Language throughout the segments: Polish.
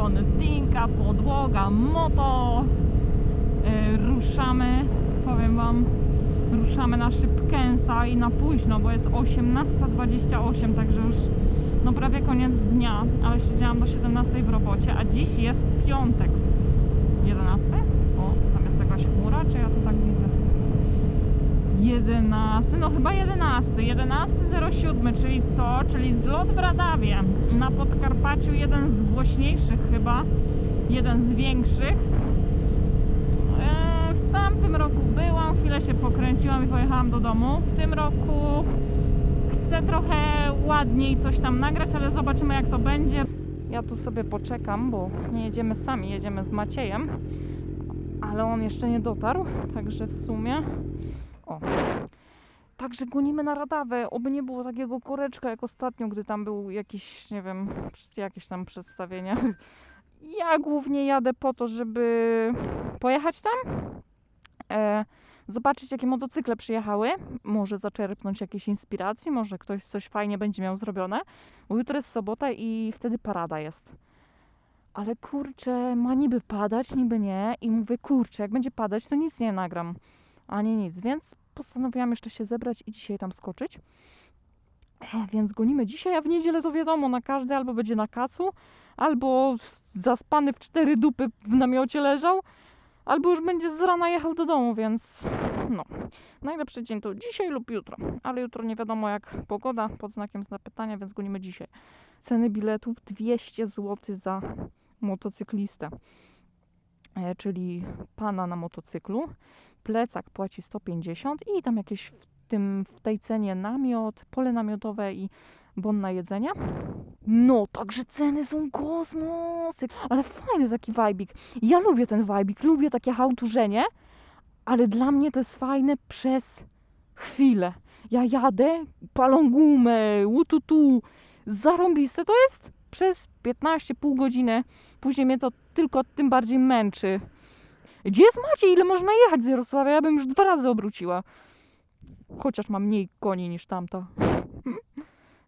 strony Tinka, podłoga, moto. E, ruszamy, powiem Wam, ruszamy na szybkęsa i na późno, bo jest 18.28, także już no prawie koniec dnia, ale siedziałam do 17 w robocie, a dziś jest piątek. 11? O, tam jest jakaś chmura, czy ja to tak widzę? 11, no chyba 11, 11.07, czyli co? Czyli zlot w Radawie na Podkarpaciu, jeden z głośniejszych chyba, jeden z większych. E, w tamtym roku byłam, chwilę się pokręciłam i pojechałam do domu. W tym roku chcę trochę ładniej coś tam nagrać, ale zobaczymy jak to będzie. Ja tu sobie poczekam, bo nie jedziemy sami, jedziemy z Maciejem, ale on jeszcze nie dotarł, także w sumie... O. Także gonimy na radawę, oby nie było takiego koreczka jak ostatnio, gdy tam był jakiś, nie wiem, jakieś tam przedstawienie. Ja głównie jadę po to, żeby pojechać tam, e, zobaczyć jakie motocykle przyjechały, może zaczerpnąć jakieś inspiracji, może ktoś coś fajnie będzie miał zrobione, bo jutro jest sobota i wtedy parada jest. Ale kurczę, ma niby padać, niby nie i mówię, kurczę, jak będzie padać, to nic nie nagram, ani nic, więc postanowiłam jeszcze się zebrać i dzisiaj tam skoczyć. E, Więc gonimy dzisiaj, a w niedzielę to wiadomo, na każdy albo będzie na kacu, albo zaspany w cztery dupy w namiocie leżał, albo już będzie z rana jechał do domu, więc no. Najlepszy dzień to dzisiaj lub jutro, ale jutro nie wiadomo jak pogoda, pod znakiem zapytania, więc gonimy dzisiaj. Ceny biletów 200 zł za motocyklistę, e, czyli pana na motocyklu. Plecak płaci 150 i tam jakieś w, tym, w tej cenie namiot, pole namiotowe i bon na jedzenie. No, także ceny są kosmosy, ale fajny taki wajbik. Ja lubię ten wajbik, lubię takie hałturzenie, ale dla mnie to jest fajne przez chwilę. Ja jadę, palą gumę, łututu, zarąbiste to jest przez 15 pół godziny. Później mnie to tylko tym bardziej męczy. Gdzie jest Maciej? Ile można jechać z Jarosławia? Ja bym już dwa razy obróciła. Chociaż mam mniej koni niż tamta.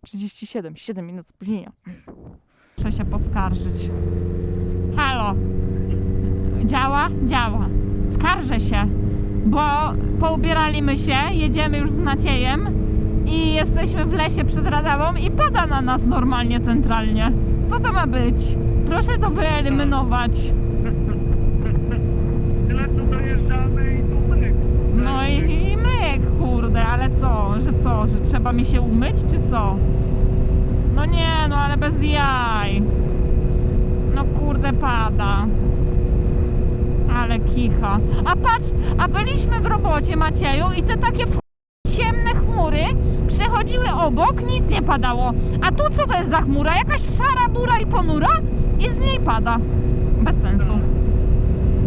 37, 7 minut spóźnienia. Muszę się poskarżyć. Halo. Działa? Działa. Skarżę się, bo poubieraliśmy się, jedziemy już z Maciejem i jesteśmy w lesie przed Radawą i pada na nas normalnie centralnie. Co to ma być? Proszę to wyeliminować. Tyle co dojeżdżamy i tu myk. No i, myk, kurde, ale co? Że co? Że trzeba mi się umyć, czy co? No nie, no ale bez jaj. No kurde, pada. Ale kicha. A patrz, a byliśmy w robocie, Macieju, i te takie ciemne chmury przechodziły obok, nic nie padało. A tu co to jest za chmura? Jakaś szara, bura i ponura? I z niej pada. Bez sensu.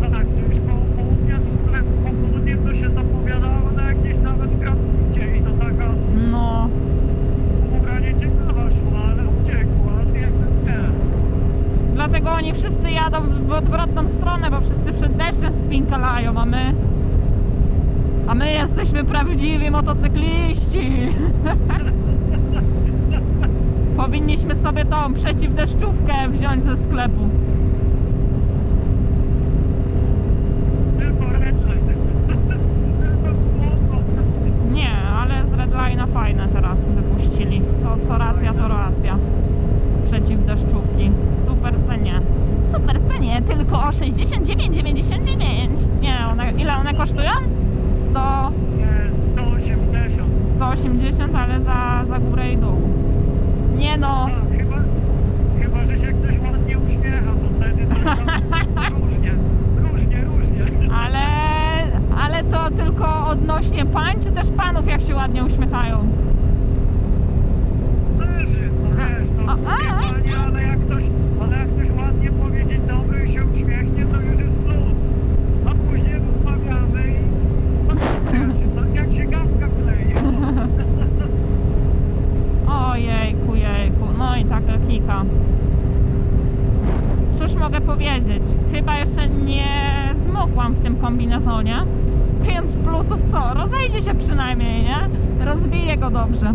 Tak, to już koło południa, czy po południe to się zapowiadało na jakieś nawet graficie i to taka No. chmura nieciekawa szła, ale uciekła, a nie, nie. Dlatego oni wszyscy jadą w odwrotną stronę, bo wszyscy przed deszczem spinkalają, a my... A my jesteśmy prawdziwi motocykliści. Powinniśmy sobie tą przeciwdeszczówkę wziąć ze sklepu. Tylko redline. Tylko słowo. Nie, ale z Redline'a fajne teraz wypuścili. To co racja, to racja. Przeciwdeszczówki. W super cenie. Super cenie, tylko o 69,99. Nie, one, ile one kosztują? 100... Nie, 180. 180, ale za, za górę i dół. Nie no, A, chyba, chyba, że się ktoś ładnie uśmiecha, to wtedy to różnie, różnie, różnie. ale, ale to tylko odnośnie pań, czy też panów jak się ładnie uśmiechają? Zależy, no wiesz, A, no a, nie panie, ale jak powiedzieć. Chyba jeszcze nie zmokłam w tym kombinezonie, więc plusów co? Rozejdzie się przynajmniej, nie? Rozbije go dobrze.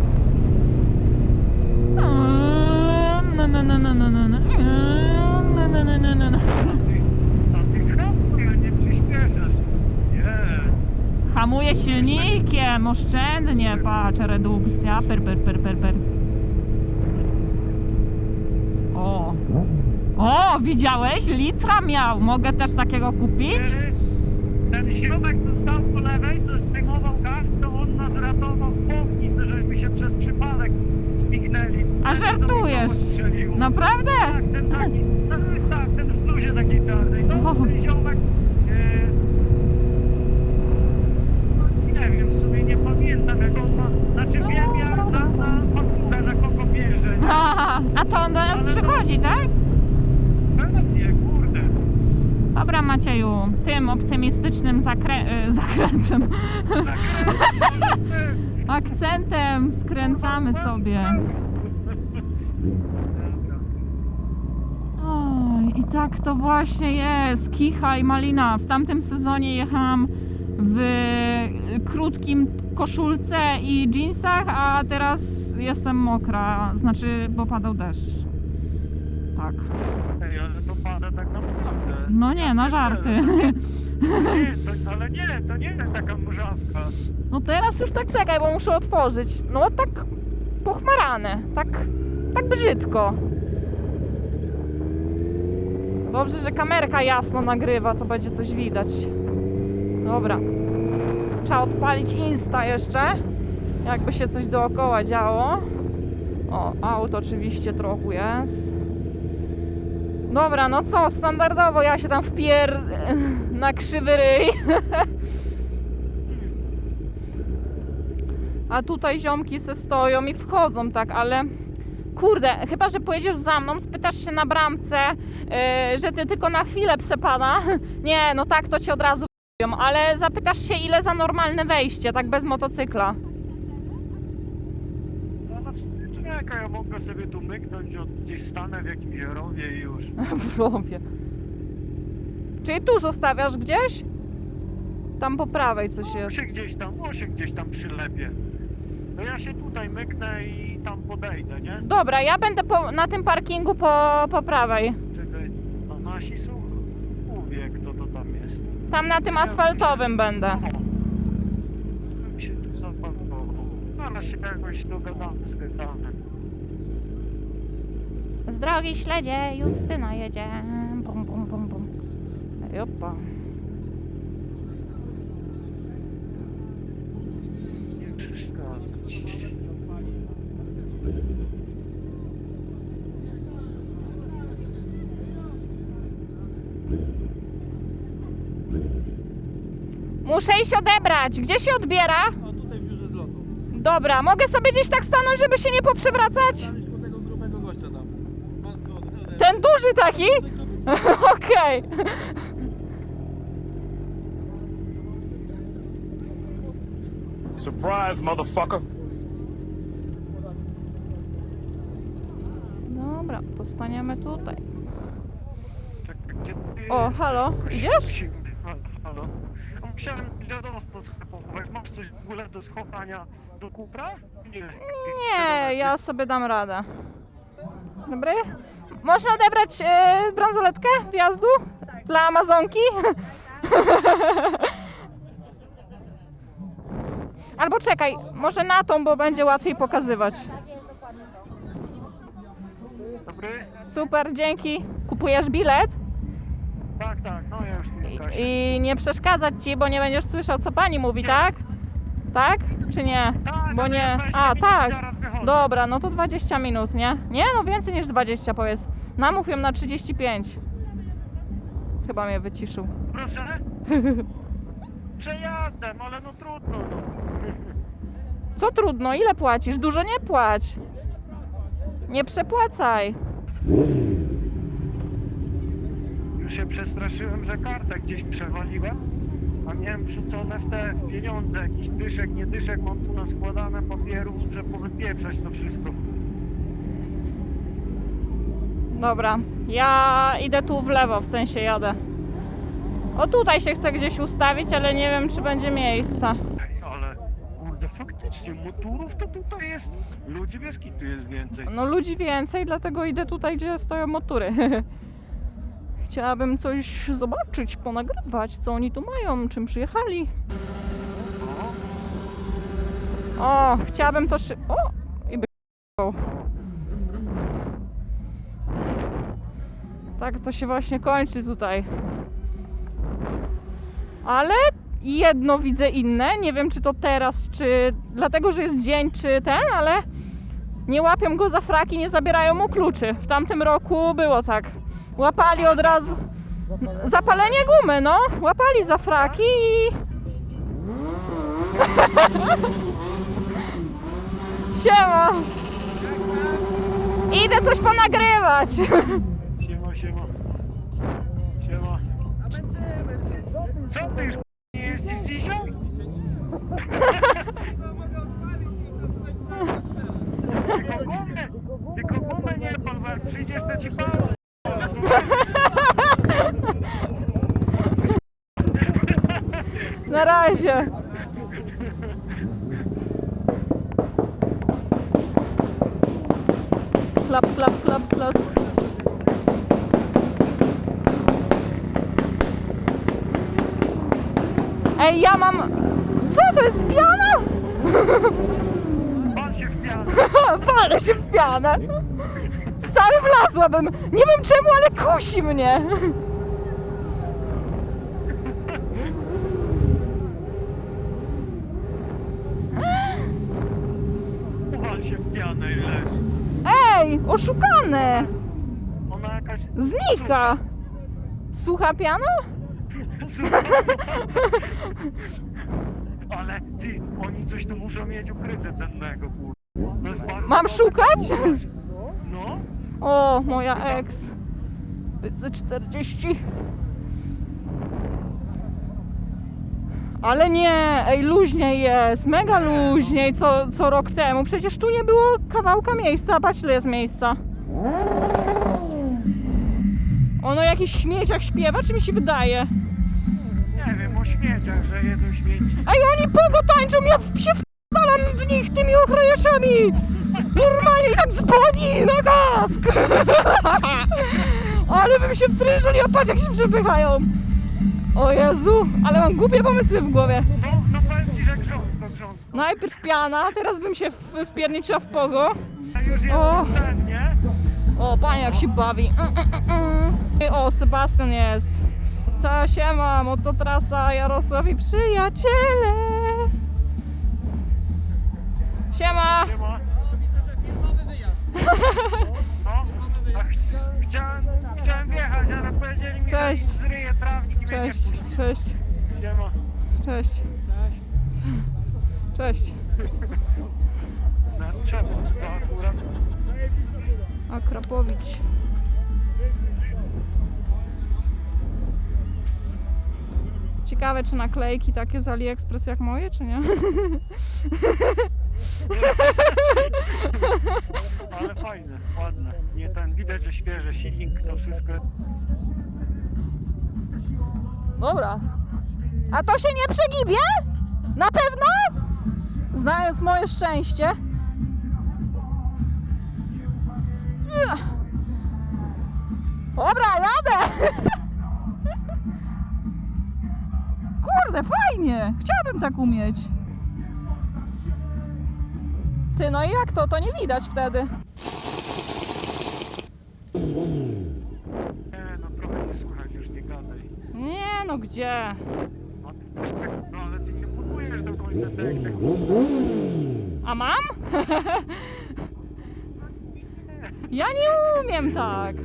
No, no, no, no, no, no, Hamuje silnikiem, oszczędnie, patrz, redukcja, per, per, per, per, per. O, widziałeś? Litra miał, mogę też takiego kupić? Yy, Ten ziomek, co stał po lewej, co zdejmował gaz, to on nas ratował w Bognicy, żeśmy się przez przypadek spiknęli. A Wtedy co mi żartujesz? koło strzeliło. Naprawdę? Tak, ten taki, tak, tak, ten w bluzie takiej czarnej. No, O. ten ziomek, no, nie wiem, w sumie nie pamiętam jak on ma, znaczy wiem jak na, na fakturę, na kogo bierze. nie? A, a to on do nas przychodzi, tak? Pewnie, kurde. Dobra, Macieju, tym optymistycznym y, zakrętem, Zakręt. akcentem skręcamy sobie. Oj, i tak to właśnie jest. Kicha i malina. W tamtym sezonie jechałam w krótkim koszulce i jeansach, a teraz jestem mokra. Znaczy, bo padał deszcz. Tak. Ej, ale to pada tak naprawdę. No nie, na żarty. Nie, to, ale nie, to nie jest taka mrzawka. No teraz już tak czekaj, bo muszę otworzyć. No tak pochmarane, tak, tak brzydko. Dobrze, że kamerka jasno nagrywa, to będzie coś widać. Dobra. Trzeba odpalić Insta jeszcze, jakby się coś dookoła działo. O, auto oczywiście trochę jest. Dobra, no co, standardowo ja się tam wpier... na krzywy ryj. A tutaj ziomki se stoją i wchodzą tak, ale kurde, chyba, że pojedziesz za mną, spytasz się na bramce, yy, że ty tylko na chwilę pse pana. Nie, no tak, to cię od razu ale zapytasz się ile za normalne wejście, tak bez motocykla. No w czekaj, ja mogę sobie tu myknąć, od gdzieś stanę w jakimś rowie i już. w rowie. Czyli tu zostawiasz gdzieś? Tam po prawej coś jest. się gdzieś tam, się gdzieś tam przylepię. No ja się tutaj myknę i tam podejdę, nie? Dobra, ja będę po, na tym parkingu po, po prawej. Czekaj, a nasi są... Mówię, kto to tam jest. Tam na tym asfaltowym będę. O, bym się tu zapakował. Zaraz się jakoś dogadamy z drogi śledzie Justyna jedzie. Bum, bum, bum, bum. Nie przeszkadzać. Muszę iść odebrać. Gdzie się odbiera? A tutaj w biurze z lotu. Dobra, mogę sobie gdzieś tak stanąć, żeby się nie poprzewracać? Znaleźć tego grubego gościa tam. Ma zgodę. No, Ten duży taki? ten gruby Okej. Surprise, motherfucker. Dobra, to staniemy tutaj. Czekaj, gdzie ty O, jesteś? halo, Jakoś idziesz? Halo, Musiałem wiadomo schować. Masz coś w ogóle do schowania do kupra? Nie. Nie, ja sobie dam radę. Dobry? Można odebrać e, bransoletkę wjazdu dla Amazonki? Albo czekaj, może na tą, bo będzie łatwiej pokazywać. Dobry? Super, dzięki. Kupujesz bilet Tak, tak, no ja już nie i, i nie przeszkadzać ci, bo nie będziesz słyszał, co pani mówi, tak? Tak? Czy nie? Tak, Bo ale nie. 20 A, minut, tak. Zaraz wychodzę. Dobra, no to 20 minut, nie? Nie, no więcej niż 20 powiedz. Namów ją na 35. Chyba mnie wyciszył. Proszę? Przejazdem, ale no trudno, no. Co trudno, ile płacisz? Dużo nie płać. Nie przepłacaj. Już się przestraszyłem, że kartę gdzieś przewaliłem, a miałem wrzucone w te w pieniądze, jakiś dyszek, nie dyszek, mam tu naskładane papieru, że powypieprzać to wszystko. Dobra, ja idę tu w lewo, w sensie jadę. O tutaj się chcę gdzieś ustawić, ale nie wiem, czy będzie miejsca. Ej, ale kurde, faktycznie, motorów to tutaj jest, ludzi wieski tu jest więcej. No ludzi więcej, dlatego idę tutaj, gdzie stoją motury. Chciałabym coś zobaczyć, ponagrywać, co oni tu mają, czym przyjechali. O, chciałabym to szy... O! I by... Tak to się właśnie kończy tutaj. Ale jedno widzę inne. Nie wiem, czy to teraz, czy dlatego, że jest dzień, czy ten, ale nie łapią go za fraki, nie zabierają mu kluczy. W tamtym roku było tak. Łapali od razu. Zapalenie gumy, no. Łapali za fraki i. Siema! Idę coś ponagrywać! Siema, siema. Siema. Co ty już nie jeździsz dzisiaj? Tylko gumę, tylko gumę nie pal, bo jak przyjdziesz to ci palą. Na razie! Klap, klap, klap, klask. Ej, ja mam... Co to jest piana? Pan się w pianę. Walę się w pianę. Stary wlazłabym. Nie wiem czemu, ale kusi mnie. Pan się w pianę i leży. Ej, oszukane. Ona jakaś... Znika. Słucha piano? Słuchaj. Ale ty, oni coś tu muszą mieć ukryte cennego, kur... To jest bardzo Mam dobre. szukać? No. O, moja ex. Pycy 40. Ale nie, ej, luźniej jest, mega luźniej co, co rok temu. Przecież tu nie było kawałka miejsca, a patrz ile jest miejsca. Ono o jakichś śmieciach śpiewa, czy mi się wydaje? Nie wiem, o śmieciach, że jedzą śmieci. Ej, oni pogo tańczą, ja się wdalam w nich tymi ochroniaczami! Normalnie tak dzwoni na kask! Ale bym się wtrężył, a patrz jak się przepychają! O Jezu, ale mam głupie pomysły w głowie. No, no powiem ci, że grząsko, grząsko. Najpierw piana, teraz bym się w- wpierniczyła w pogo. A już jest O. ten, nie? O, panie jak się bawi. Mm, mm, mm. O, Sebastian jest. Co się mam? Oto trasa Jarosław i przyjaciele. Siema. Siema. No, a ch chciałem, chciałem wjechać, ale powiedzieli mi, Cześć. że mi zryje trawnik i mnie nie Cześć, wpuści. cześć, Siema. cześć. Cześć. No, trzeba, to akurat. Akrapowicz. Ciekawe, czy naklejki takie z AliExpress jak moje, czy nie? Ale fajne, ładne. Widać, że świeże, silnik, to wszystko. Dobra. A to się nie przegibie? Na pewno? Znając moje szczęście. Dobra, jadę! Kurde, fajnie! Chciałabym tak umieć. Ty, no i jak to? To nie widać wtedy. Nie, no trochę cię słychać, już nie gadaj. Nie, no gdzie? A ty też tak, no ale ty nie budujesz do końca tak, tak. A mam? Ja nie umiem tak.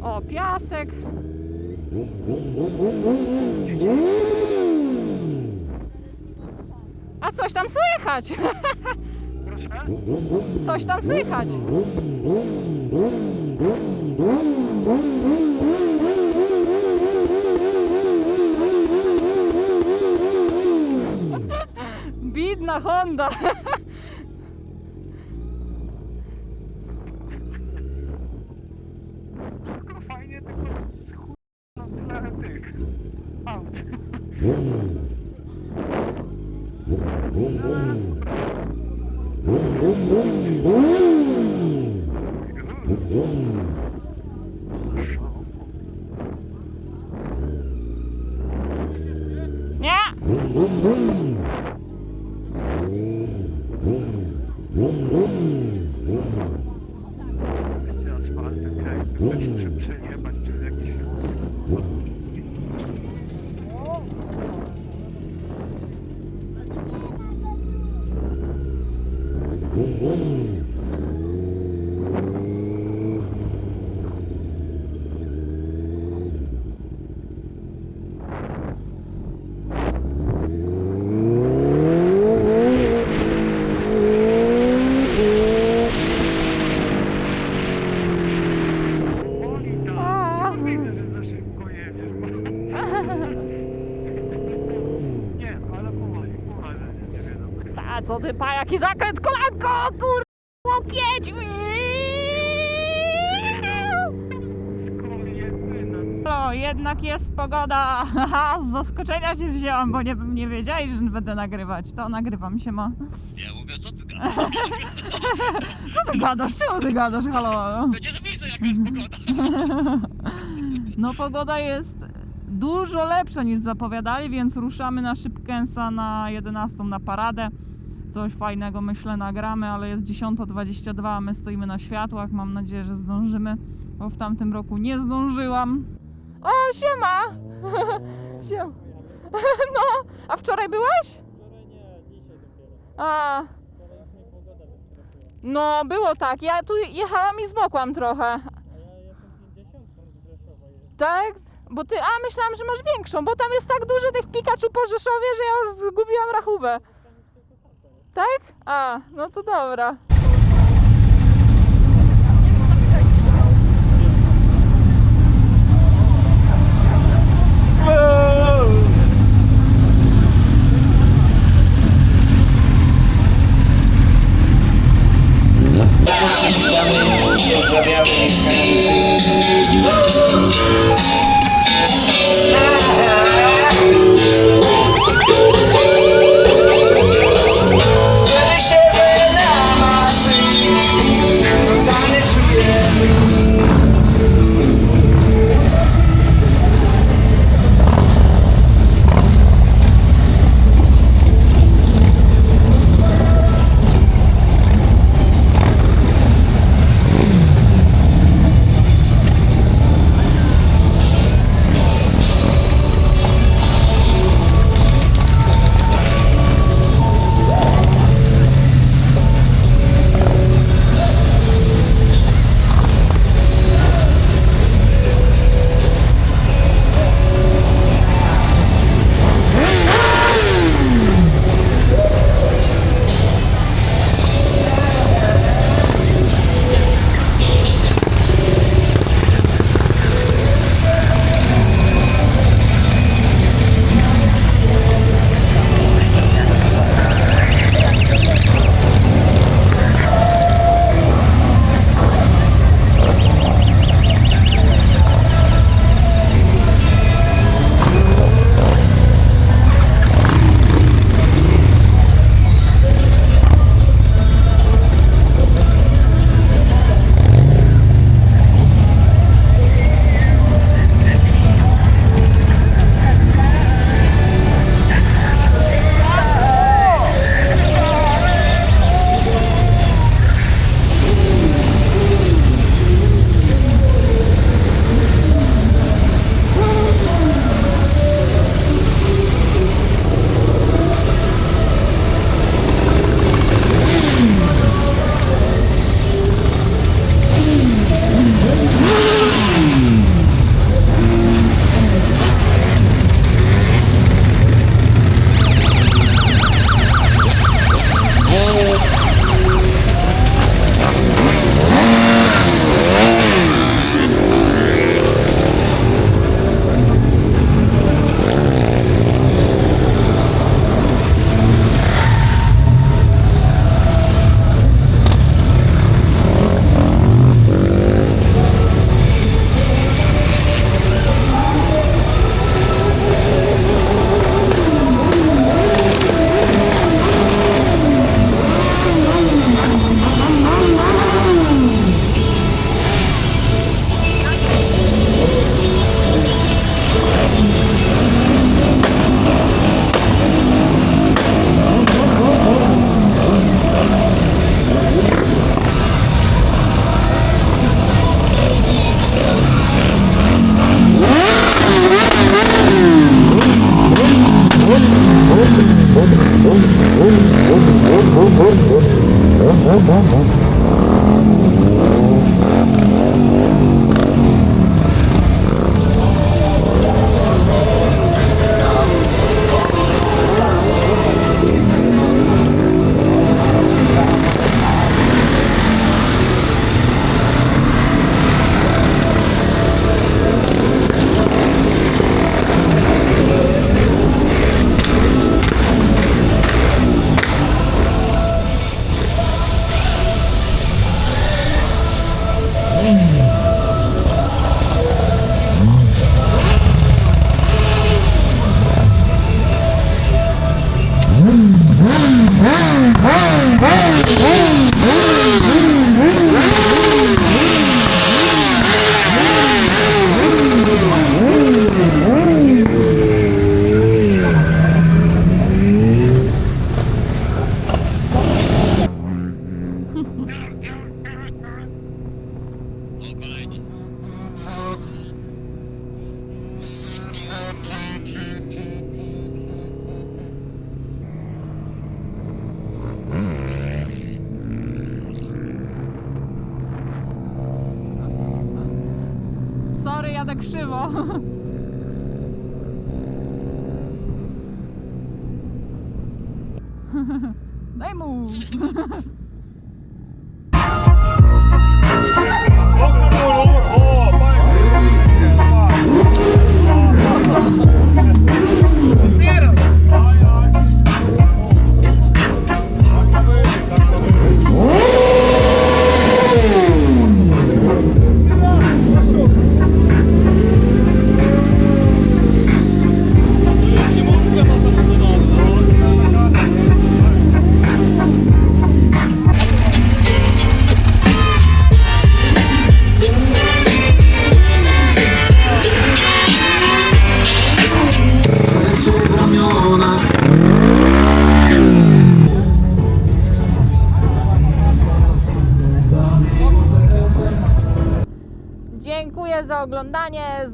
O, piasek. A coś tam słychać. Proszę? Coś tam słychać. Бідна Гонда. Mm-hmm. Pogoda. Haha, z zaskoczenia cię wzięłam, bo nie, nie wiedziałeś, że będę nagrywać. To nagrywam się ma. Ja mówię, co ty gadasz? Co ty gadasz? Czemu ty gadasz? Halo? Przecież widzę jaka jest pogoda. No pogoda jest dużo lepsza niż zapowiadali, więc ruszamy na Szybkensa na 11 na paradę. Coś fajnego myślę nagramy, ale jest 10.22, a my stoimy na światłach. Mam nadzieję, że zdążymy, bo w tamtym roku nie zdążyłam. O, siema! Siem. No, a wczoraj byłeś? A. No, było tak. Ja tu jechałam i zmokłam trochę. Tak? Bo ty, a myślałam, że masz większą, bo tam jest tak dużo tych Pikachu po Rzeszowie, że ja już zgubiłam rachubę. Tak? A, no to dobra. Krzywo. Daj mu.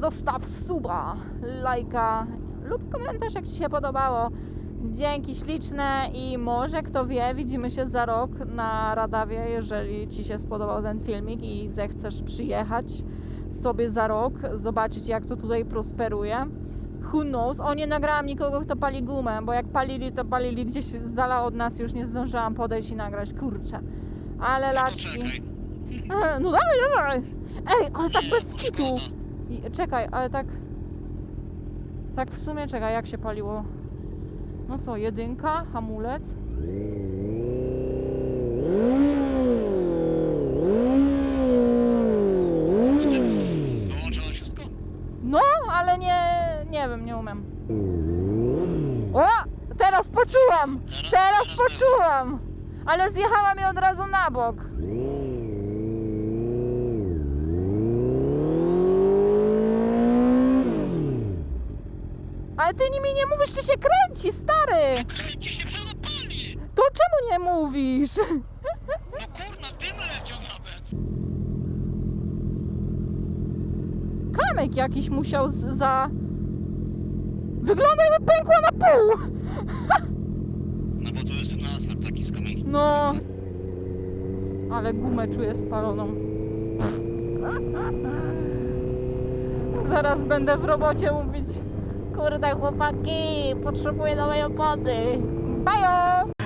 Zostaw suba, lajka lub komentarz, jak Ci się podobało. Dzięki śliczne i może kto wie, widzimy się za rok na Radawie, jeżeli Ci się spodobał ten filmik i zechcesz przyjechać sobie za rok, zobaczyć jak to tutaj prosperuje. Who knows? O, nie nagrałam nikogo, kto pali gumę, bo jak palili, to palili gdzieś z dala od nas, już nie zdążyłam podejść i nagrać, kurczę. Ale laczki... Poczekaj. E, No dawaj, dawaj! Ej, ale tak bez kitu! I, czekaj, ale tak... Tak w sumie, czekaj, jak się paliło? No co, jedynka, hamulec? Wszystko? No, ale nie, nie wiem, nie umiem. O! Teraz poczułam! Teraz- poczułam! Ale zjechałam je od razu na bok. Ale ty nimi nie mówisz, czy się kręci, stary! Kręci się przed pali! To czemu nie mówisz? No kurna, dym leciał nawet! Kamyk jakiś musiał z, za... Wygląda jakby pękła na pół! No bo tu jest ten asfalt taki z kamieni. No... Ale gumę czuję spaloną. Zaraz będę w robocie mówić. Kurde chłopaki, potrzebuję nowej opony. Bajo!